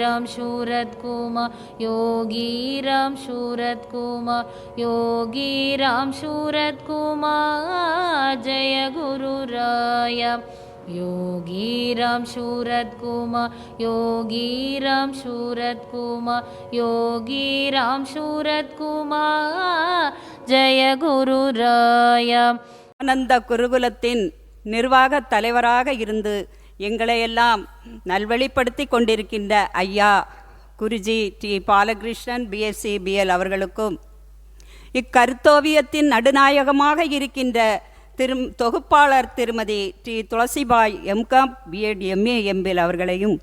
ராம் சூரத் குமார் யோகி ராம் சூரத் குமார் யோகி ராம் சூரத் குமார் ஜெய குரு ராயா योगी राम सूरत कुमार योगी राम सूरत कुमार योगी राम सूरत कुमार जय गुरु राया ஆனந்த குருகுலத்தின் நிர்வாக தலைவராக இருந்து எங்களையெல்லாம் நல்வழிப்படுத்தி கொண்டிருக்கின்ற ஐயா Guruji T Balakrishnan BSc BL அவர்களுக்கும் இக்கருத்தோவியத்தின் நடுநாயகமாக இருக்கின்ற திரு தொகுப்பாளர் திருமதி T Thulasibai MCom BEd MA MPhil அவர்களையும்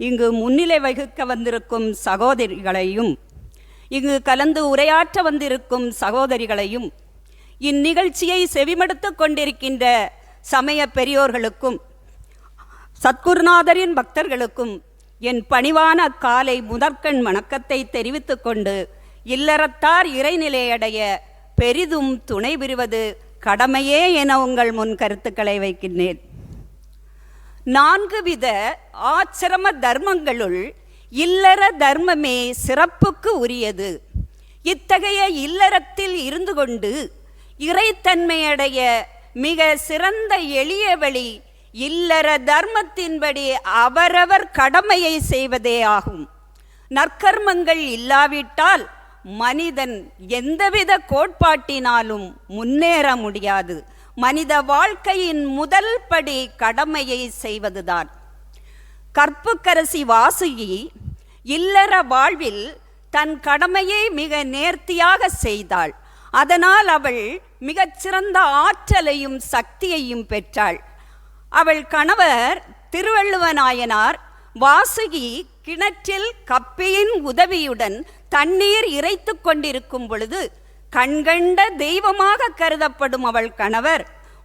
இங்கு முன்னிலை வகிக்க வந்திருக்கும் சகோதரிகளையும் இங்கு கலந்து உரையாற்ற வந்திருக்கும் சகோதரிகளையும் இந்நிகழ்ச்சியை செவிமடுத்து கொண்டிருக்கின்ற சமய பெரியோர்களுக்கும் சத்குருநாதரின் பக்தர்களுக்கும் என் பணிவான காலை முதற்கண் வணக்கத்தை தெரிவித்துக் கொண்டு இல்லறத்தார் இறைநிலையடைய பெரிதும் துணை பெறுவது கடமையே என உங்கள் முன் கருத்துக்களை வைக்கின்றேன். நான்கு வித ஆச்சிரம தர்மங்களுள் இல்லற தர்மமே சிறப்புக்கு உரியது. இத்தகைய இல்லறத்தில் இருந்து கொண்டு இறைத்தன்மையடைய மிக சிறந்த எளிய வழி இல்லற தர்மத்தின்படி அவரவர் கடமையை செய்வதே ஆகும். நற்கர்மங்கள் இல்லாவிட்டால் மனிதன் எந்தவித கோட்பாட்டினாலும் முன்னேற முடியாது. மனித வாழ்க்கையின் முதல் படி கடமையை செய்வதுதான். கற்புக்கரசி வாசுகி இல்லற வாழ்வில் தன் கடமையை மிக நேர்த்தியாக செய்தாள். அதனால் அவள் மிகச்சிறந்த ஆற்றலையும் சக்தியையும் பெற்றாள். அவள் கணவர் திருவள்ளுவநாயனார் வாசுகி கிணற்றில் கப்பியின் உதவியுடன் தண்ணீர் இறைத்து கொண்டிருக்கும் பொழுது கண்கண்ட தெய்வமாக கருதப்படும் அவள் கணவர்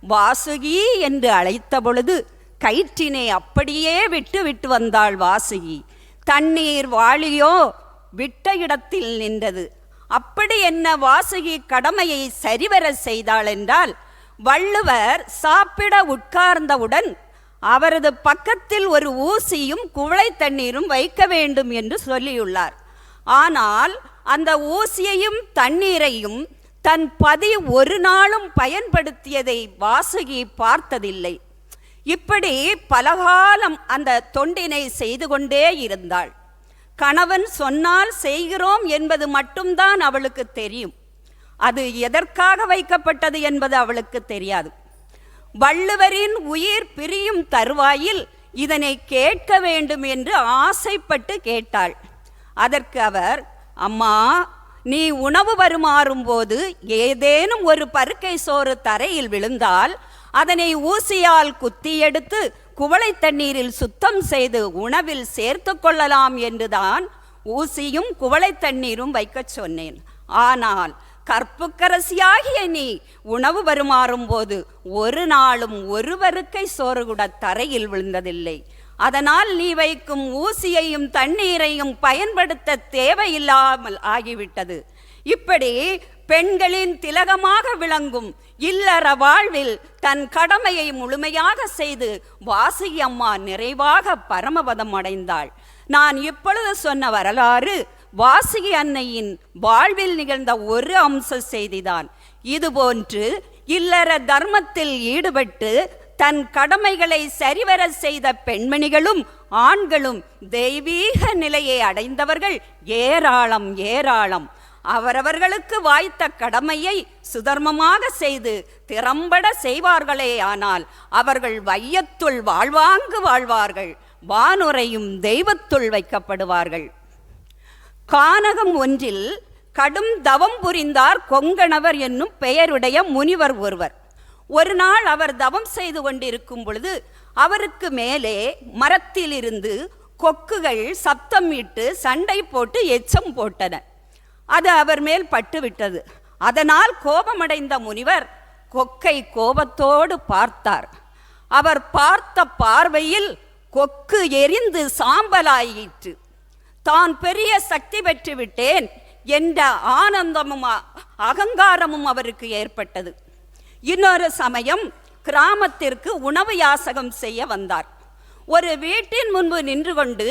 வாசுகி என்று அழைத்த பொழுது கயிற்றினை அப்படியே விட்டு விட்டு வந்தாள் வாசுகி. தண்ணீர் வாளியோ விட்ட இடத்தில் நின்றது. அப்படி என்ன வாசுகி கடமையை சரிவர செய்தாள் என்றால் வள்ளுவர் சாப்பிட உட்கார்ந்தவுடன் அவரது பக்கத்தில் ஒரு ஊசியும் குவளை தண்ணீரும் வைக்க வேண்டும் என்று சொல்லியுள்ளார். ஆனால் அந்த ஊசியையும் தண்ணீரையும் தன் பதி ஒரு நாளும் பயன்படுத்தியதை வாசுகி பார்த்ததில்லை. இப்படி பலகாலம் அந்த தொண்டினை செய்து கொண்டே இருந்தாள். கணவன் சொன்னால் செய்கிறோம் என்பது மட்டும்தான் அவளுக்கு தெரியும். அது எதற்காக வைக்கப்பட்டது என்பது அவளுக்கு தெரியாது. வள்ளுவரின் உயிர் பிரியும் தருவாயில் இதனை கேட்க வேண்டும் என்று ஆசைப்பட்டு கேட்டாள். அதற்கு அவர் அம்மா நீ உணவு வருமாறும் போது ஏதேனும் ஒரு பருக்கை சோறு தரையில் விழுந்தால் அதனை ஊசியால் குத்தி எடுத்து குவளை தண்ணீரில் சுத்தம் செய்து உணவில் சேர்த்து கொள்ளலாம் என்றுதான் ஊசியும் குவளை தண்ணீரும் வைக்கச் சொன்னேன். ஆனால் கற்புக்கரசியாகிய நீ உணவு வருமாறும் போது ஒரு நாளும் ஒரு வருக்கை சோறு கூட தரையில் விழுந்ததில்லை. அதனால் நீ வைக்கும் ஊசியையும் தண்ணீரையும் பயன்படுத்த தேவையில்லாமல் ஆகிவிட்டது. இப்படி பெண்களின் திலகமாக விளங்கும் இல்லற வாழ்வில் தன் கடமையை முழுமையாக செய்து வாசி அம்மா நிறைவாக பரமபதம் அடைந்தாள். நான் இப்பொழுது சொன்ன வரலாறு வாசுகி அன்னையின் வாழ்வில் நிகழ்ந்த ஒரு அம்ச செய்திதான். இதுபோன்று இல்லற தர்மத்தில் ஈடுபட்டு தன் கடமைகளை சரிவர செய்த பெண்மணிகளும் ஆண்களும் தெய்வீக நிலையை அடைந்தவர்கள் ஏராளம் ஏராளம். அவரவர்களுக்கு வாய்த்த கடமையை சுதர்மமாக செய்து திறம்பட செய்வார்களே ஆனால் அவர்கள் வையத்துள் வாழ்வாங்கு வாழ்வார்கள். வானுரையும் தெய்வத்துள் வைக்கப்படுவார்கள். கானகம் ஒன்றில் கடும் தவம் புரிந்தார் கொங்கணவர் என்னும் பெயருடைய முனிவர் ஒருவர். ஒரு நாள் அவர் தவம் செய்து கொண்டிருக்கும் பொழுது அவருக்கு மேலே மரத்திலிருந்து கொக்குகள் சப்தமிட்டு சண்டை போட்டு எச்சம் போட்டன. அது அவர் மேல் பட்டுவிட்டது அதனால் கோபமடைந்த முனிவர் கொக்கை கோபத்தோடு பார்த்தார். அவர் பார்த்த பார்வையில் கொக்கு எரிந்து சாம்பலாயிற்று. தான் பெரிய சக்தி பெற்று விட்டேன் என்ற ஆனந்தமும் அகங்காரமும் அவருக்கு ஏற்பட்டது. இன்னொரு சமயம் கிராமத்திற்கு உணவு யாசகம் செய்ய வந்தார். ஒரு வீட்டின் முன்பு நின்று கொண்டு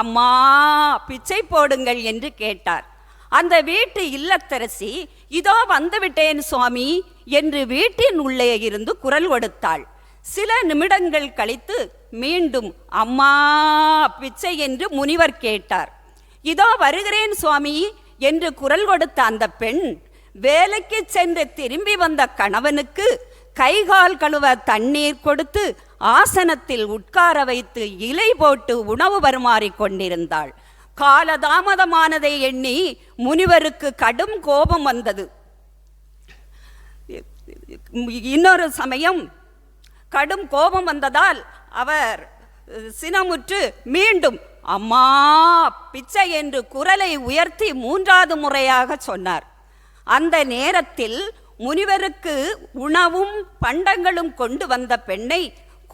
அம்மா பிச்சை போடுங்கள் என்று கேட்டார். அந்த வீட்டு இல்லத்தரசி இதோ வந்துவிட்டேன் சுவாமி என்று வீட்டின் உள்ளே இருந்து குரல் கொடுத்தாள். சில நிமிடங்கள் கழித்து மீண்டும் அம்மா பிச்சை என்று முனிவர் கேட்டார். இதோ வருகிறேன் சுவாமி என்று குரல் கொடுத்த அந்த பெண் வேலைக்கு சென்று திரும்பி வந்த கணவனுக்கு கைகால் கழுவ தண்ணீர் கொடுத்து ஆசனத்தில் உட்கார வைத்து இலை போட்டு உணவு பரிமாறிக் கொண்டிருந்தாள். காலதாமதமானதை எண்ணி முனிவருக்கு கடும் கோபம் வந்தது. இன்னொரு சமயம் கடும் கோபம் வந்ததால் அவர் சினமுற்று மீண்டும் அம்மா பிச்சை என்று குரலை உயர்த்தி மூன்றாவது முறையாக சொன்னார். அந்த நேரத்தில் முனிவருக்கு உணவும் பண்டங்களும் கொண்டு வந்த பெண்ணை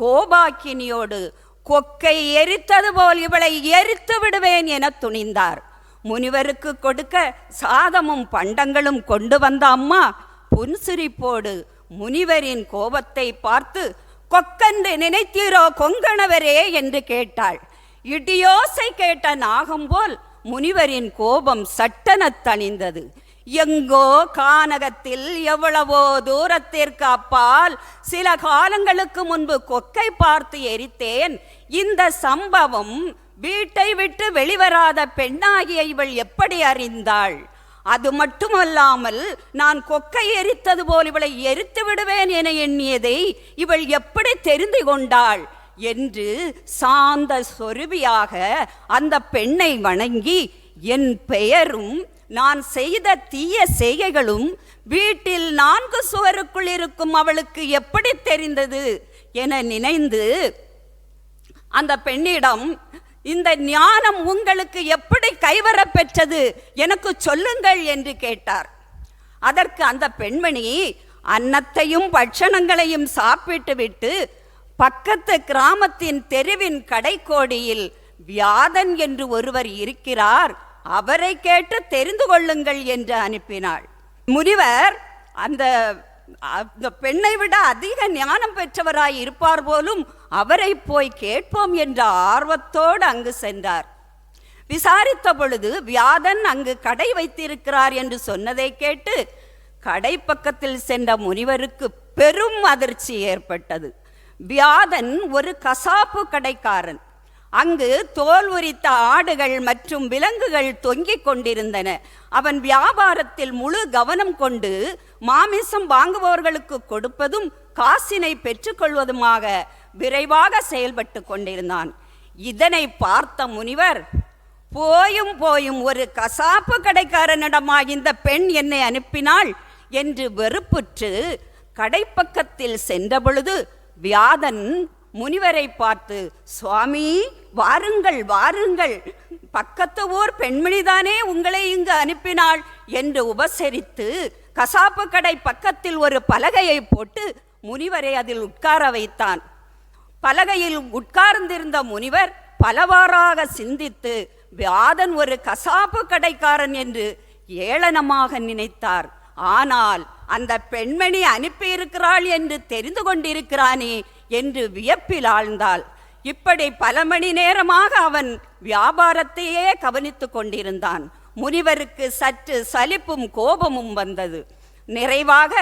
கோபாக்கினியோடு கொக்கை எரித்தது போல் இவளை எரித்து விடுவேன் என துணிந்தார். முனிவருக்கு கொடுக்க சாதமும் பண்டங்களும் கொண்டு வந்த அம்மா புன்சிரிப்போடு முனிவரின் கோபத்தை பார்த்து கொக்கென்று நினைத்தீரோ கொங்கணவரே என்று கேட்டாள். இடியோசை கேட்ட நாகம் போல் முனிவரின் கோபம் சட்டெனத் தணிந்தது. எங்கோ கானகத்தில் எவ்வளவோ தூரத்திற்கு அப்பால் சில காலங்களுக்கு முன்பு கொக்கை பார்த்து எரித்தேன். இந்த சம்பவம் வீட்டை விட்டு வெளிவராத பெண்ணாகிய இவள் எப்படி அறிந்தாள்? அது மட்டுமல்லாமல் நான் கொக்கை எரித்தது போல் இவளை எரித்து விடுவேன் என எண்ணியதை இவள் எப்படி தெரிந்து கொண்டாள் என்று சாந்த சொருபியாக அந்த பெண்ணை வணங்கி என் பெயரும் நான் செய்த தீய செய்கைகளும் வீட்டில் நான்கு சுவருக்குள் இருக்கும் அவளுக்கு எப்படி தெரிந்தது? என நினைந்து அந்த பெண்ணிடம் இந்த ஞானம் உங்களுக்கு எப்படி கைவரப்பெற்றது எனக்கு சொல்லுங்கள் என்று கேட்டார். அதற்கு அந்த பெண்மணி அன்னத்தையும் பட்சணங்களையும் சாப்பிட்டு விட்டு பக்கத்து கிராமத்தின் தெருவின் கடைக்கோடியில் வியாதன் என்று ஒருவர் இருக்கிறார் அவரை கேட்டு தெரிந்து கொள்ளுங்கள் என்று அனுப்பினாள். முனிவர் அந்த அந்த பெண்ணை விட அதிக ஞானம் பெற்றவராய் இருப்பார் போலும் அவரை போய் கேட்போம் என்ற ஆர்வத்தோடு அங்கு சென்றார். விசாரித்த பொழுது வியாதன் அங்கு கடை வைத்திருக்கிறார் என்று சொன்னதை கேட்டு கடை பக்கத்தில் சென்ற முனிவருக்கு பெரும் அதிர்ச்சி ஏற்பட்டது. வியாதன் ஒரு கசாப்பு கடைக்காரன். அங்கு தோல் உரித்த ஆடுகள் மற்றும் விலங்குகள் தொங்கிக் கொண்டிருந்தன. அவன் வியாபாரத்தில் முழு கவனம் கொண்டு மாமிசம் வாங்குபவர்களுக்கு கொடுப்பதும் காசினை பெற்றுக்கொள்வதுமாக விரைவாக செயல்பட்டு கொண்டிருந்தான். இதனை பார்த்த முனிவர் போயும் போயும் ஒரு கசாப்பு கடைக்காரனிடமா இந்த பெண் என்னை அனுப்பினாள் என்று வெறுப்புற்று கடைப்பக்கத்தில் சென்றபொழுது வியாதன் முனிவரை பார்த்து சுவாமி வாருங்கள் வாருங்கள். பக்கத்து ஊர் பெண்மணிதானே உங்களை இங்கு அனுப்பினாள் என்று உபசரித்து கசாப்பு கடை பக்கத்தில் ஒரு பலகையை போட்டு முனிவரை அதில் உட்கார வைத்தான். பலகையில் உட்கார்ந்திருந்த முனிவர் பலவாறாக சிந்தித்து வியாதன் ஒரு கசாப்பு கடைக்காரன் என்று ஏளனமாக நினைத்தார். ஆனால் அந்த பெண்மணி அனுப்பியிருக்கிறாள் என்று தெரிந்து கொண்டிருக்கிறானே என்று வியப்பில் ஆழ்ந்தாள். இப்படி பல மணி நேரமாக அவன் வியாபாரத்தையே கவனித்து கொண்டிருந்தான். முனிவருக்கு சற்று சலிப்பும் கோபமும் வந்தது. நிறைவாக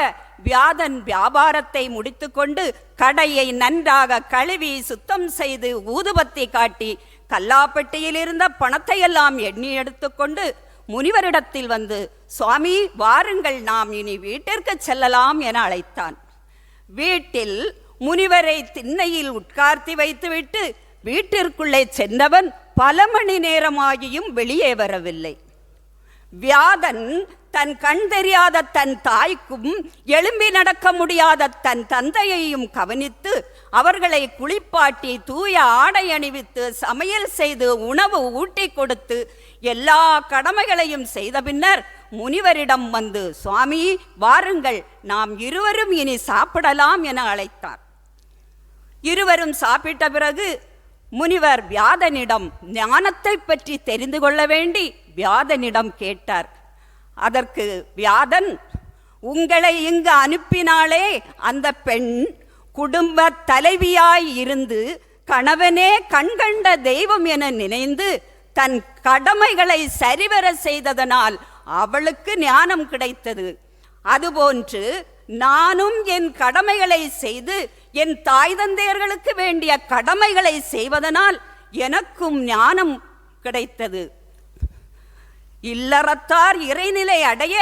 வியாதன் வியாபாரத்தை முடித்துக்கொண்டு கடையை நன்றாக கழுவி சுத்தம் செய்து ஊதுபத்தி காட்டி கல்லாப்பட்டியில் இருந்த பணத்தையெல்லாம் எண்ணி எடுத்துக்கொண்டு முனிவரிடத்தில் வந்து சுவாமி வாருங்கள் நாம் இனி வீட்டிற்கு செல்லலாம் என அழைத்தான். வீட்டில் முனிவரை திண்ணையில் உட்கார்த்தி வைத்துவிட்டு வீட்டிற்குள்ளே சென்றவன் பல மணி நேரமாகியும் வெளியே வரவில்லை. வியாதன் தன் கண் தெரியாத தன் தாய்க்கும் எழும்பி நடக்க முடியாத தன் தந்தையையும் கவனித்து அவர்களை குளிப்பாட்டி தூய ஆடை அணிவித்து சமையல் செய்து உணவு ஊட்டி கொடுத்து எல்லா கடமைகளையும் செய்த பின்னர் முனிவரிடம் வந்து சுவாமி வாருங்கள் நாம் இருவரும் இனி சாப்பிடலாம் என அழைத்தார். இருவரும் சாப்பிட்ட பிறகு முனிவர் வியாதனிடம் ஞானத்தை பற்றி தெரிந்து கொள்ள வேண்டி வியாதனிடம் கேட்டார். அதற்கு வியாதன் உங்களை இங்கு அனுப்பினாலே அந்த பெண் குடும்ப தலைவியாய் இருந்து கணவனே கண்கண்ட தெய்வம் என நினைந்து தன் கடமைகளை சரிவர செய்ததனால் அவளுக்கு ஞானம் கிடைத்தது. அதுபோன்று நானும் என் கடமைகளை செய்து என் தாய் தந்தையர்களுக்கு வேண்டிய கடமைகளை செய்வதனால் எனக்கும் ஞானம் கிடைத்தது. இல்லறத்தார் இறைநிலை அடைய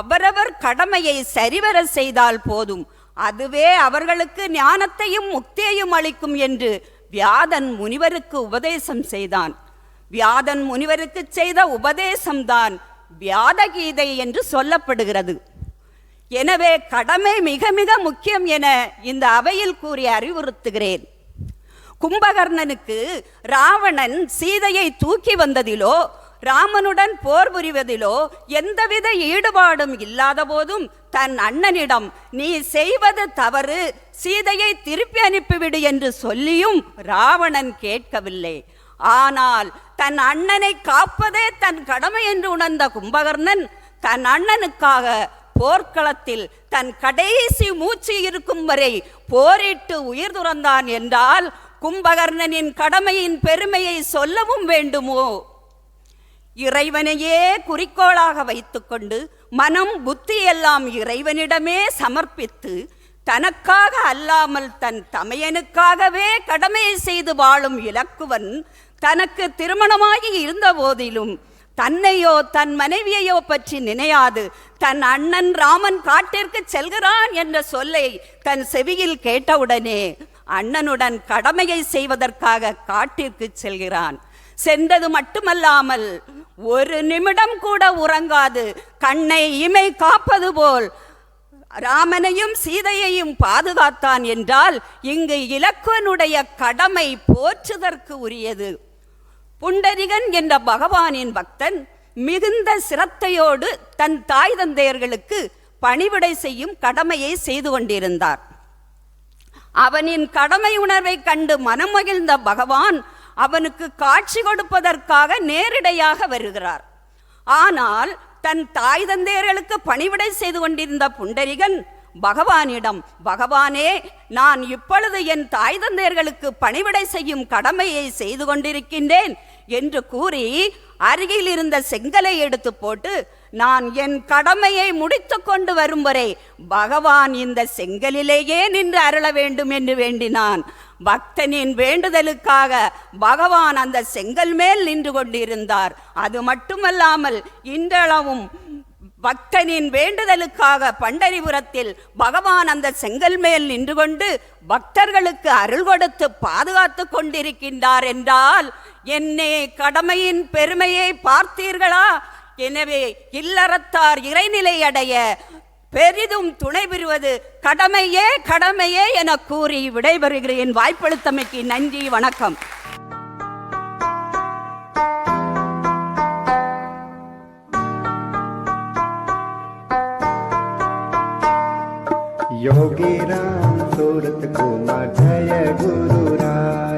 அவரவர் கடமையை சரிவர செய்தால் போதும். அதுவே அவர்களுக்கு ஞானத்தையும் முக்தியையும் அளிக்கும் என்று வியாதன் முனிவருக்கு உபதேசம் செய்தான். வியாதன் முனிவருக்கு செய்த உபதேசம்தான் வியாதகீதை என்று சொல்லப்படுகிறது. எனவே கடமை மிக மிக முக்கியம் என இந்த அவையில் கூறி அறிவுறுத்துகிறேன். கும்பகர்ணனுக்கு ராவணன் சீதையை தூக்கி வந்ததிலோ ராமனுடன் போர் புரிவதிலோ எந்தவித ஈடுபாடும் இல்லாத போதும் தன் அண்ணனிடம் நீ செய்வது தவறு சீதையை திருப்பி அனுப்பிவிடு என்று சொல்லியும் ராவணன் கேட்கவில்லை. ஆனால் தன் அண்ணனை காப்பதே தன் கடமை என்று உணர்ந்த கும்பகர்ணன் தன் அண்ணனுக்காக போர்க்களத்தில் தன் கடைசி மூச்சு இருக்கும் வரை போரிட்டு உயிர் துறந்தான் என்றால் கும்பகர்ணனின் கடமையின் பெருமையை சொல்லவும் வேண்டுமோ? இறைவனையே குறிக்கோளாக வைத்துக்கொண்டு மனம் புத்தி எல்லாம் இறைவனிடமே சமர்ப்பித்து தனக்காக அல்லாமல் தன் தமையனுக்காகவே கடமையை செய்து வாழும் இலக்குவன் தனக்கு திருமணமாகி இருந்த போதிலும் தன்னையோ தன் மனைவியையோ பற்றி நினையாது. தன் அண்ணன் ராமன் காட்டிற்கு செல்கிறான் என்ற சொல்லை தன் செவியில் கேட்டவுடனே அண்ணனுடன் கடமையை செய்வதற்காக காட்டிற்கு செல்கிறான். சென்றது மட்டுமல்லாமல் ஒரு நிமிடம் கூட உறங்காது. கண்ணை இமை காப்பது போல் ராமனையும் சீதையையும் பாதுகாத்தான் என்றால் இங்கு இலக்குவனுடைய கடமை போற்றுதற்கு உரியது. புண்டரிகன் என்ற பகவானின் பக்தன் மிகுந்த சிரத்தையோடு தன் தாய் தந்தையர்களுக்கு பணிவிடை செய்யும் கடமையை செய்து கொண்டிருந்தார். அவனின் கடமை உணர்வை கண்டு மனமகிழ்ந்த பகவான் அவனுக்கு காட்சி கொடுப்பதற்காக நேரிடையாக வருகிறார். ஆனால் தன் தாய் தந்தையர்களுக்கு பணிவிடை செய்து கொண்டிருந்த புண்டரிகன் பகவானிடம் பகவானே நான் இப்பொழுது என் தாய் தந்தையர்களுக்கு பணிவிடை செய்யும் கடமையை செய்து கொண்டிருக்கின்றேன். என்று கூறி அருகில் இருந்த செங்கலை எடுத்து போட்டு நான் என் கடமையை முடித்து கொண்டு வரும் வரை பகவான் இந்த செங்கலிலேயே நின்று அருள வேண்டும் என்று வேண்டினான். பக்தனின் வேண்டுதலுக்காக பகவான் அந்த செங்கல் மேல் நின்று கொண்டிருந்தார். அது மட்டுமல்லாமல் இன்றளவும் பக்தனின் வேண்டுதலுக்காக பண்டரிபுரத்தில் பகவான் அந்த செங்கல் மேல் நின்று கொண்டு பக்தர்களுக்கு அருள் கொடுத்து பாதுகாத்து கொண்டிருக்கின்றார் என்றால் என்னே கடமையின் பெருமையை பார்த்தீர்களா? எனவே இல்லறத்தார் இறைநிலை அடைய பெரிதும் துணை பெறுவது கடமையே கடமையே என கூறி விடைபெறுகிறேன். வாய்ப்பளித்தமைக்கு நன்றி வணக்கம். योगी राम सूरत कुमार जय गुरु राया